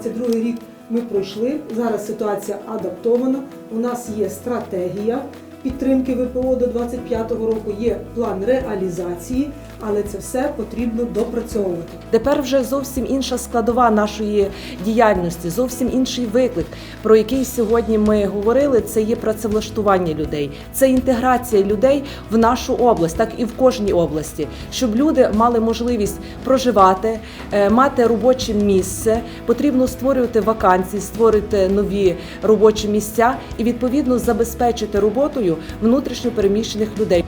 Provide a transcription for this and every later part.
22 рік ми пройшли. Зараз ситуація адаптована. У нас є стратегія підтримки ВПО до 25-го року, є план реалізації, але це все потрібно допрацьовувати. Тепер вже зовсім інша складова нашої діяльності, зовсім інший виклик, про який сьогодні ми говорили. Це є працевлаштування людей, це інтеграція людей в нашу область, так і в кожній області, щоб люди мали можливість проживати, е, мати робоче місце. Потрібно створювати вакансії, створити нові робочі місця і відповідно забезпечити роботою внутрішньо переміщених людей.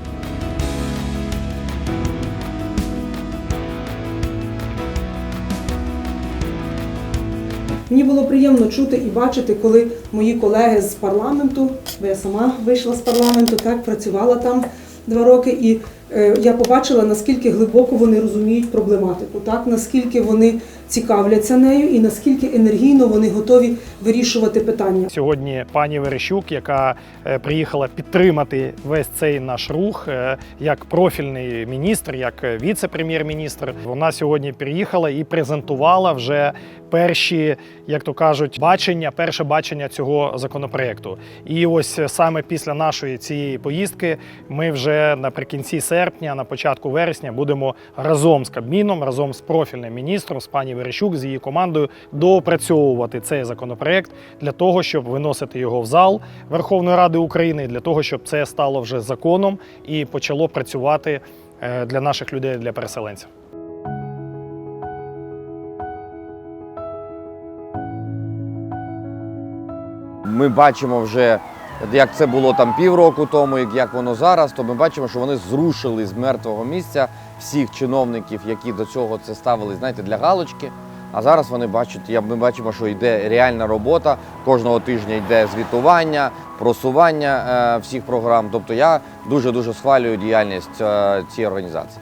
Мені було приємно чути і бачити, коли мої колеги з парламенту, бо я сама вийшла з парламенту, так працювала там два роки, і я побачила, наскільки глибоко вони розуміють проблематику, так наскільки вони цікавляться нею, і наскільки енергійно вони готові вирішувати питання. Сьогодні пані Верещук, яка е, приїхала підтримати весь цей наш рух е, як профільний міністр, як е, віце-прем'єр-міністр. Вона сьогодні приїхала і презентувала вже перші, як то кажуть, бачення, перше бачення цього законопроекту. І ось саме після нашої цієї поїздки ми вже наприкінці серпня, на початку вересня, будемо разом з Кабміном, разом з профільним міністром, з пані Верещук, з її командою доопрацьовувати цей законопроект для того, щоб виносити його в зал Верховної Ради України, для того, щоб це стало вже законом і почало працювати е, для наших людей, для переселенців. Ми бачимо вже, як це було там півроку тому, як- як воно зараз, то ми бачимо, що вони зрушили з мертвого місця всіх чиновників, які до цього це ставили, знаєте, для галочки. А зараз вони бачать, ми бачимо, що йде реальна робота. Кожного тижня йде звітування, просування е, всіх програм. Тобто я дуже дуже схвалюю діяльність е, цієї організації.